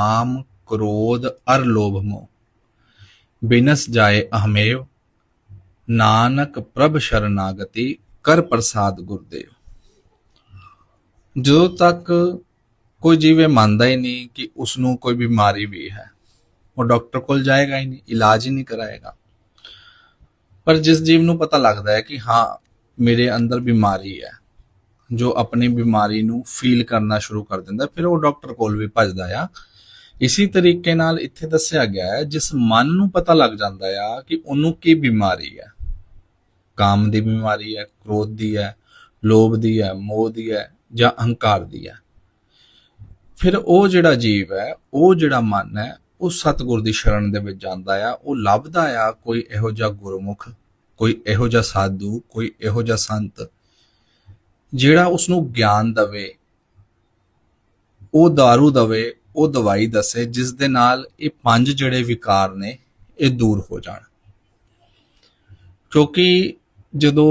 ਕਾਮ ਕ੍ਰੋਧ, ਅਰ ਲੋਭ ਮੋਹ। ਬਿਨਸ ਜਾਏ ਅਹਮੇਵ ਨਾਨਕ ਪ੍ਰਭ ਸ਼ਰਨਾਗਤੀ, ਕਰ ਪ੍ਰਸਾਦ ਗੁਰਦੇਵ। ਜਦੋਂ ਤੱਕ ਕੋਈ ਜੀਵ ਮੰਨਦਾ ਹੀ ਨਹੀਂ ਕਿ ਉਸ ਨੂੰ ਕੋਈ ਬਿਮਾਰੀ ਵੀ ਹੈ, ਉਹ ਡਾਕਟਰ ਕੋਲ ਜਾਏਗਾ ਹੀ ਨਹੀਂ, ਇਲਾਜ ਹੀ ਨਹੀਂ ਕਰਾਏਗਾ। ਪਰ ਜਿਸ ਜੀਵ ਨੂੰ ਪਤਾ ਲੱਗਦਾ ਹੈ ਕਿ ਹਾਂ, ਮੇਰੇ ਅੰਦਰ ਬਿਮਾਰੀ ਹੈ, ਜੋ ਆਪਣੀ ਬਿਮਾਰੀ ਨੂੰ ਫੀਲ ਕਰਨਾ ਸ਼ੁਰੂ ਕਰ ਦਿੰਦਾ ਫਿਰ ਉਹ ਡਾਕਟਰ ਕੋਲ ਵੀ ਭੱਜਦਾ ਆ ਇਸੇ ਤਰੀਕੇ ਨਾਲ ਇੱਥੇ ਦੱਸਿਆ ਗਿਆ ਹੈ, ਜਿਸ ਮਨ ਨੂੰ ਪਤਾ ਲੱਗ ਜਾਂਦਾ ਆ ਕਿ ਉਹਨੂੰ ਕੀ ਬਿਮਾਰੀ ਹੈ। ਕਾਮ ਦੀ ਬਿਮਾਰੀ ਹੈ, ਕ੍ਰੋਧ ਦੀ ਹੈ, ਲੋਭ ਦੀ ਹੈ, ਮੋਹ ਦੀ ਹੈ ਜਾਂ ਅਹੰਕਾਰ ਦੀ ਹੈ। ਫਿਰ ਉਹ ਜਿਹੜਾ ਜੀਵ ਹੈ, ਉਹ ਜਿਹੜਾ ਮਨ ਹੈ, ਉਹ ਸਤਿਗੁਰ ਦੀ ਸ਼ਰਨ ਦੇ ਵਿੱਚ ਜਾਂਦਾ ਆ। ਉਹ ਲੱਭਦਾ ਆ ਕੋਈ ਇਹੋ ਜਿਹਾ ਗੁਰਮੁਖ, ਕੋਈ ਇਹੋ ਜਿਹਾ ਸਾਧੂ, ਕੋਈ ਇਹੋ ਜਿਹਾ ਸੰਤ, ਜਿਹੜਾ ਉਸ ਨੂੰ ਗਿਆਨ ਦਵੇ, ਉਹ दारू ਦਵੇ ਉਹ ਦਵਾਈ ਦੱਸੇ, ਜਿਸ ਦੇ ਨਾਲ ਇਹ ਪੰਜ ਜਿਹੜੇ ਵਿਕਾਰ ਨੇ, ਇਹ ਦੂਰ ਹੋ ਜਾਣ। ਕਿਉਂਕਿ ਜਦੋਂ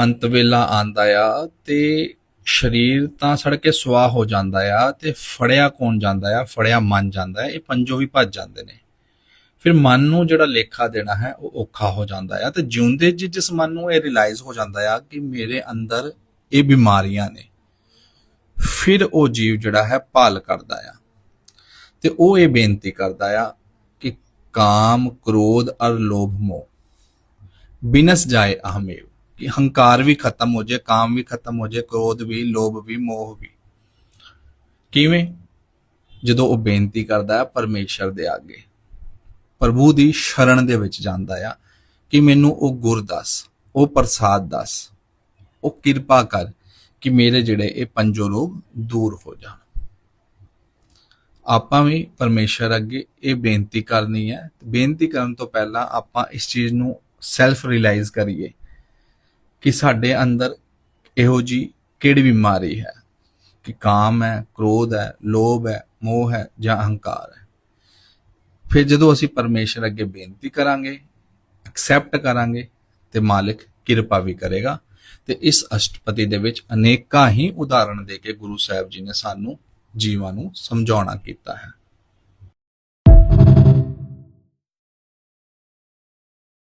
ਅੰਤ ਵੇਲਾ ਆਂਦਾ ਆ ਤੇ ਸਰੀਰ ਤਾਂ ਸੜ ਕੇ ਸੁਆਹ ਹੋ ਜਾਂਦਾ ਆ ਤੇ ਫੜਿਆ ਕੌਣ ਜਾਂਦਾ ਆ? ਫੜਿਆ ਮਨ ਜਾਂਦਾ ਇਹ ਪੰਜੋ ਵੀ ਭੱਜ ਜਾਂਦੇ ਨੇ। ਫਿਰ ਮਨ ਨੂੰ ਜਿਹੜਾ ਲੇਖਾ ਦੇਣਾ ਹੈ, ਉਹ ਔਖਾ ਹੋ ਜਾਂਦਾ ਆ ਤੇ ਜਿਉਂਦੇ ਜੀ, ਜਿਸ ਮਨ ਨੂੰ ਇਹ ਰਿਅਲਾਈਜ਼ ਹੋ ਜਾਂਦਾ ਆ ਕਿ ਮੇਰੇ ਅੰਦਰ ਇਹ ਬਿਮਾਰੀਆਂ ਨੇ, ਫਿਰ ਉਹ ਜੀਵ ਜਿਹੜਾ ਹੈ ਭਾਲ ਕਰਦਾ ਆ। ਤੇ ਉਹ ਇਹ ਬੇਨਤੀ ਕਰਦਾ ਆ ਕਿ ਕਾਮ, ਕ੍ਰੋਧ ਅਰ ਲੋਭ ਮੋਹ ਬਿਨਸ ਜਾਏ ਅਹਮੇਵ ਕਿ ਹੰਕਾਰ ਵੀ ਖਤਮ ਹੋ ਜਾਏ, ਕਾਮ ਵੀ ਖਤਮ ਹੋ ਜਾਏ, ਕ੍ਰੋਧ ਵੀ, ਲੋਭ ਵੀ, ਮੋਹ ਵੀ। ਕਿਵੇਂ? ਜਦੋਂ ਉਹ ਬੇਨਤੀ ਕਰਦਾ ਹੈ ਪਰਮੇਸ਼ਰ ਦੇ ਅੱਗੇ ਪ੍ਰਭੂ ਦੀ ਸ਼ਰਨ ਦੇ ਵਿੱਚ ਜਾਂਦਾ ਆ ਕਿ ਮੈਨੂੰ ਉਹ ਗੁਰ ਦੱਸ, ਉਹ ਪ੍ਰਸਾਦ ਦੱਸ, ਉਹ ਕਿਰਪਾ ਕਰ ਕਿ ਮੇਰੇ ਜਿਹੜੇ ਇਹ ਪੰਜੋ ਰੋਗ ਦੂਰ ਹੋ ਜਾਣ। ਆਪਾਂ ਵੀ ਪਰਮੇਸ਼ਰ ਅੱਗੇ ਇਹ ਬੇਨਤੀ ਕਰਨੀ ਹੈ। ਬੇਨਤੀ ਕਰਨ ਤੋਂ ਪਹਿਲਾਂ ਆਪਾਂ ਇਸ ਚੀਜ਼ ਨੂੰ ਸੈਲਫ ਰਿਅਲਾਈਜ਼ ਕਰੀਏ ਕਿ ਸਾਡੇ ਅੰਦਰ ਇਹੋ ਜੀ ਕਿਹੜੀ ਬਿਮਾਰੀ ਹੈ ਕਿ ਕਾਮ ਹੈ, ਕ੍ਰੋਧ ਹੈ, ਲੋਭ ਹੈ, ਮੋਹ ਹੈ ਜਾਂ ਅਹੰਕਾਰ ਹੈ। ਫਿਰ ਜਦੋਂ ਅਸੀਂ ਪਰਮੇਸ਼ਰ ਅੱਗੇ ਬੇਨਤੀ ਕਰਾਂਗੇ ਐਕਸੈਪਟ ਕਰਾਂਗੇ, ਤੇ ਮਾਲਿਕ ਕਿਰਪਾ ਵੀ ਕਰੇਗਾ। ਤੇ ਇਸ ਅਸ਼ਟਪਤੀ ਦੇ ਵਿੱਚ ਅਨੇਕਾਂ ਹੀ ਉਦਾਹਰਣ ਦੇ ਕੇ ਗੁਰੂ ਸਾਹਿਬ ਜੀ ਨੇ ਸਾਨੂੰ ਜੀਵਾਂ ਨੂੰ ਸਮਝਾਉਣਾ ਕੀਤਾ ਹੈ।